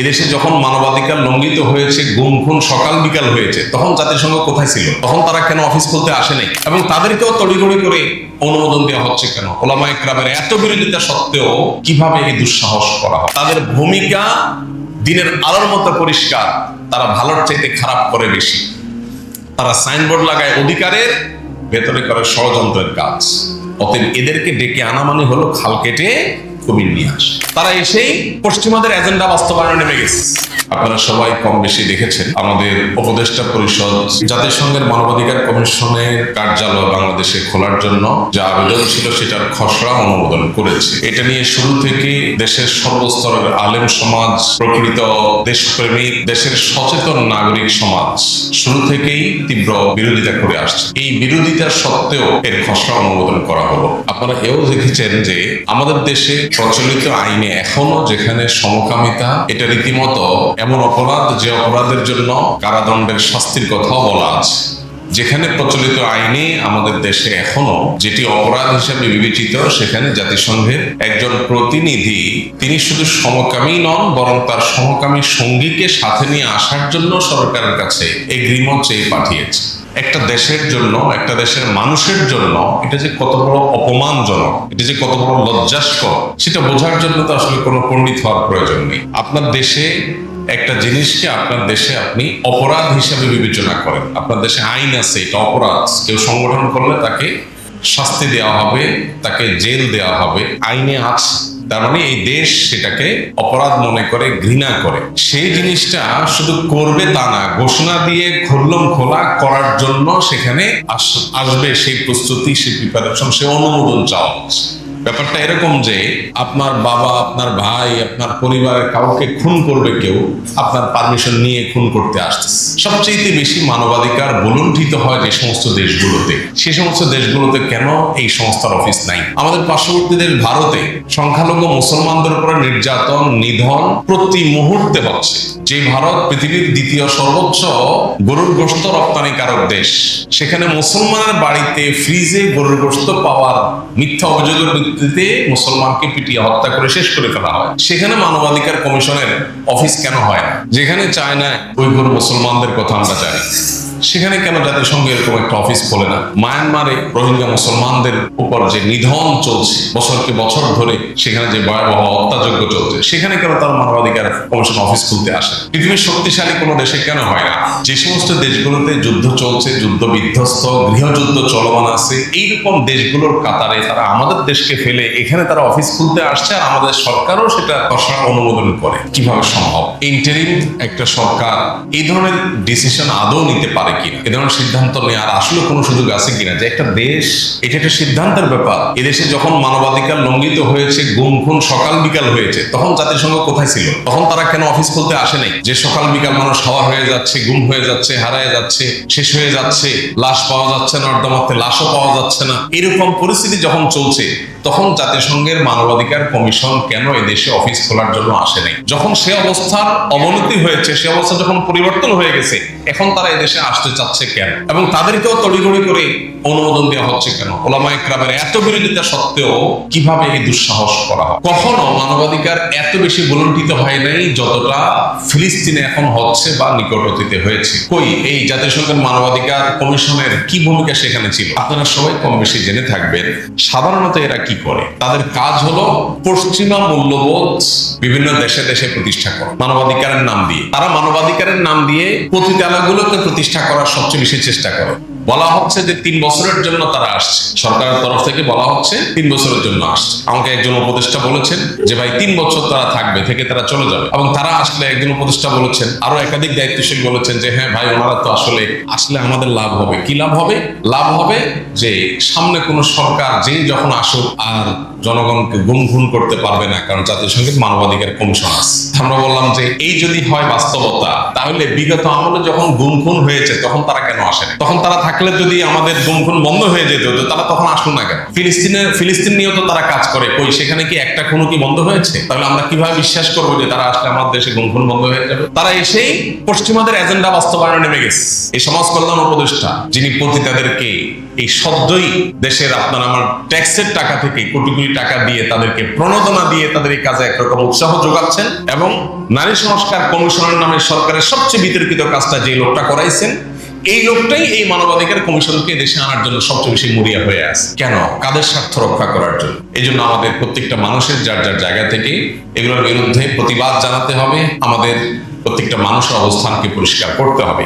এদেশে যখন মানবাধিকার লঙ্ঘিত হয়েছে গুম খুন সকাল বিকাল হয়েছে, তখন জাতিসংঘ কোথায় ছিল? তখন তারা কেন অফিস খুলতে আসেনি এবং তাদেরকেও তড়িঘড়ি করে অনুমোদন দেওয়া হচ্ছে কেন? ওলামা ইকরামের এত বিরোধিতা সত্ত্বেও কীভাবে এই দুঃসাহস করা হয়? তাদের ভূমিকা দিনের আলোর মতো পরিষ্কার, তারা ভালোর চাইতে খারাপ করে বেশি। তারা সাইনবোর্ড লাগায় অধিকারের, ভেতরে করে ষড়যন্ত্রের কাজ। অতএব এদেরকে ডেকে আনা মানে হলো খাল কেটে কুমির নিয়ে আস। তারা এসেই পশ্চিমাদের এজেন্ডা বাস্তবায়নে নেমে গেছে। আপনারা সবাই কম বেশি দেখেছেন আমাদের উপদেষ্টা পরিষদ জাতিসংঘের মানবাধিকার কমিশনের কার্যালয় বাংলাদেশে খোলার জন্য যা আবেদন ছিল সেটার খসড়া অনুমোদন করেছে। এটা নিয়ে শুরু থেকে দেশের সর্বস্তরের আলেম সমাজ, প্রকৃত দেশপ্রেমী, দেশের সচেতন নাগরিক সমাজ শুরু থেকেই তীব্র বিরোধিতা করে আসছে। এই বিরোধিতার সত্ত্বেও এর খসড়া অনুমোদন করা হলো। আপনারা এও দেখেছেন যে আমাদের দেশে প্রচলিত আইনে এখনও যেখানে সমকামিতা, এটা রীতিমতো এমন অপরাধ যে অপরাধের জন্য কারাদণ্ডের শাস্তির কথাও বলা আছে। যেখানে প্রচলিত আইনে আমাদের দেশে এখনও যেটি অপরাধ হিসেবে বিবেচিত, সেখানে জাতিসংঘের একজন প্রতিনিধি, তিনি শুধু সমকামী নন, বরং তার সমকামী সঙ্গীকে সাথে নিয়ে আসার জন্য সরকারের কাছে এগ্রিমেন্ট চেয়ে পাঠিয়েছে। একটা দেশের জন্য, একটা দেশের মানুষের জন্য এটা যে কত বড় অপমানজনক, এটা যে কত বড় লজ্জাস্কর, সেটা বোঝার জন্য তো আসলে কোনো পণ্ডিত হওয়ার প্রয়োজন নেই। আপনার দেশে একটা জিনিসকে আপনার দেশে আপনি অপরাধ হিসেবে বিবেচনা করেন। আপনার দেশে আইন আছে, এটা অপরাধ। কেউ সংগঠন করলে তাকে শাস্তি দেওয়া হবে, তাকে জেল দেওয়া হবে। আইনে আছে তার মানে এই দেশ সেটাকে অপরাধ মনে করে, ঘৃণা করে। সেই জিনিসটা শুধু করবে তা না, ঘোষণা দিয়ে খুললম খোলা করার জন্য সেখানে আস- আসবে সেই প্রস্তুতি, সেই প্রিপারেশন সে অনুমোদন চাওয়া হচ্ছে। ব্যাপারটা এরকম যে আপনার বাবা, আপনার ভাই, আপনার পরিবারের কাউকে খুন করবে কেউ, আপনার পারমিশন নিয়ে খুন করতে আসতেছে। সবচেয়ে বেশি মানবাধিকার বলুণ্ঠিত হয় যে সমস্ত দেশগুলোতে। সে সমস্ত দেশগুলোতে কেন এই সংস্থার অফিস নাই? আমাদের পার্শ্ববর্তী দেশ ভারতে সংখ্যালঘু মুসলমানদের উপরে নির্যাতন, নিধন প্রতি মুহূর্তে হচ্ছে যে ভারত পৃথিবীর দ্বিতীয় সর্বোচ্চ গরুর গোস্ত রপ্তানিকারক দেশ, সেখানে মুসলমানের বাড়িতে ফ্রিজে গরুর গোস্ত পাওয়ার মিথ্যা অভিযোগের ভিত্তিতে মুসলমানকে পিটিয়ে হত্যা করে শেষ করে ফেলা হয়। সেখানে মানবাধিকার কমিশনের অফিস কেন হয় যেখানে চায় না উইঘুর মুসলমানদের কথা আমরা জানি। সেখানে কেন জাতিসংঘ এরকম একটা অফিস খোলে না? মায়ানমারে রোহিঙ্গা মুসলমানদের উপর যে নিধন চলছে বছরকে বছর ধরে সেখানে যে ভয়াবহ হত্যাযজ্ঞ চলছে, সেখানে কেন তার মানবাধিকার কমিশন অফিস খুলতে আসে পৃথিবীর শক্তিশালী কোনো দেশে কেন হয় না? যে সমস্ত দেশগুলোতে যুদ্ধ চলছে, যুদ্ধ বিধ্বস্ত, গৃহযুদ্ধ চলমান আছে, এইরকম দেশগুলোর কাতারে তারা আমাদের দেশকে ফেলে এখানে তারা অফিস খুলতে আসছে আর আমাদের সরকারও সেটা খসড়া অনুমোদন করে। কীভাবে সম্ভব? ইন্টারিম একটা সরকার এই ধরনের ডিসিশন আদৌ নিতে পারে কিনা। এ ধরনের সিদ্ধান্ত নেওয়ার আসলে কোনো সুযোগ আছে কিনা? যে একটা দেশ, এটা একটা সিদ্ধান্তের ব্যাপার। এদেশে যখন মানবাধিকার লঙ্ঘিত হয়েছে গুম খুন সকাল বিকাল হয়েছে, তখন জাতিসংঘ কোথায় ছিল? তখন তারা কেন অফিস খুলতে আসে নাই? যে সকাল বিকাল মানুষ হাওয়া হয়ে যাচ্ছে, গুম হয়ে যাচ্ছে, হারায় যাচ্ছে, শেষ হয়ে যাচ্ছে, লাশ পাওয়া যাচ্ছে না নর্দমাতে লাশও পাওয়া যাচ্ছে না। এরকম পরিস্থিতি যখন চলছে তখন জাতিসংঘের মানবাধিকার কমিশন কেন দেশে অফিস খোলার জন্য আসে নাই? যখন সে অবস্থার অবনতি হয়েছে, সে অবস্থা যখন পরিবর্তন হয়ে গেছে, এখন তারা এদেশে আসতে চাচ্ছে কেন? এবং তাদেরকেও তড়িঘড়ি করে অনুমোদন দেওয়া হচ্ছে কেন? ওলামা ইকরামের এত বিরোধিতা সত্ত্বেও কীভাবে এই দুঃসাহস করা হয়? কখনো মানবাধিকার এত বেশি বলুণ্ঠিত হয় নাই যতটা ফিলিস্তিনে এখন হচ্ছে বা নিকট অতীতে হয়েছে। কই, এই জাতিসংঘের মানবাধিকার কমিশনের কি ভূমিকা সেখানে ছিল? আপনারা সবাই কম বেশি জেনে থাকবেন, সাধারণত এরা কি করে? তাদের কাজ হলো পশ্চিমা মূল্যবোধ বিভিন্ন দেশে দেশে প্রতিষ্ঠা করা, মানবাধিকারের নাম দিয়ে। তারা মানবাধিকারের নাম দিয়ে পতিতালয়গুলোকে প্রতিষ্ঠা করার সবচেয়ে বেশি চেষ্টা করে। বলা হচ্ছে যে তিন বছরের জন্য তারা আসছে। সরকারের তরফ থেকে বলা হচ্ছে তিন বছরের জন্য আসছে। আমাকে একজন উপদেষ্টা বলেছেন যে, ভাই, তিন বছর তারা থাকবে, থেকে তারা চলে যাবে। এবং তারা আসলে একজন উপদেষ্টা বলেছেন, আরও একাধিক দায়িত্বশীল বলেছেন যে হ্যাঁ ভাই, ওনারা তো আসলে আসলে আমাদের লাভ হবে। কি লাভ হবে? লাভ হবে যে, সামনে কোনো সরকার যেই যখন আসুক আর জনগণকে গুম খুন করতে পারবে না, কারণ জাতিসংঘের মানবাধিকার কমিশন আছে। আমরা বললাম যে এই যদি হয় বাস্তবতা, তাহলে বিগত আমলে যখন গুম খুন হয়েছে, তখন তারা কেন আসে? তখন তারা থাকলে যদি আমাদের গুম খুন বন্ধ হয়ে যেত তারা তখন আসলো না কেন? ফিলিস্তিনের ফিলিস্তিন নিয়েও তো তারা কাজ করে। কই, সেখানে কি একটা খুনও কি বন্ধ হয়েছে? তাহলে আমরা কীভাবে বিশ্বাস করব যে তারা আসলে আমাদের দেশে গুম খুন বন্ধ হয়ে যাবে? তারা এসেই পশ্চিমাদের এজেন্ডা বাস্তবায়নে নেমে গেছে। এই সমাজ কল্যাণ উপদেষ্টা, যিনি পতিতাদেরকে এই সদ্যই দেশের আপনার আমার ট্যাক্সের টাকা থেকে থেকে কোটি কোটি টাকা দিয়ে, তাদেরকে প্রণোদনা দিয়ে তাদের এই কাজে একরকম উৎসাহ যোগাচ্ছেন এবং নারী সংস্কার কমিশনের নামে সরকারের সবচেয়ে বিতর্কিত কাজটা যে লোকটা করাইছেন, এই লোকটাই এই মানবাধিকার কমিশনকে দেশে আনার জন্য সবচেয়ে বেশি মরিয়া হয়ে আছে। কেন? কাদের স্বার্থ রক্ষা করার জন্য। এই জন্য আমাদের প্রত্যেকটা মানুষের যার যার জায়গা থেকে এগুলোর বিরুদ্ধে প্রতিবাদ জানাতে হবে। আমাদের প্রত্যেকটা মানুষের অবস্থানকে পরিষ্কার করতে হবে।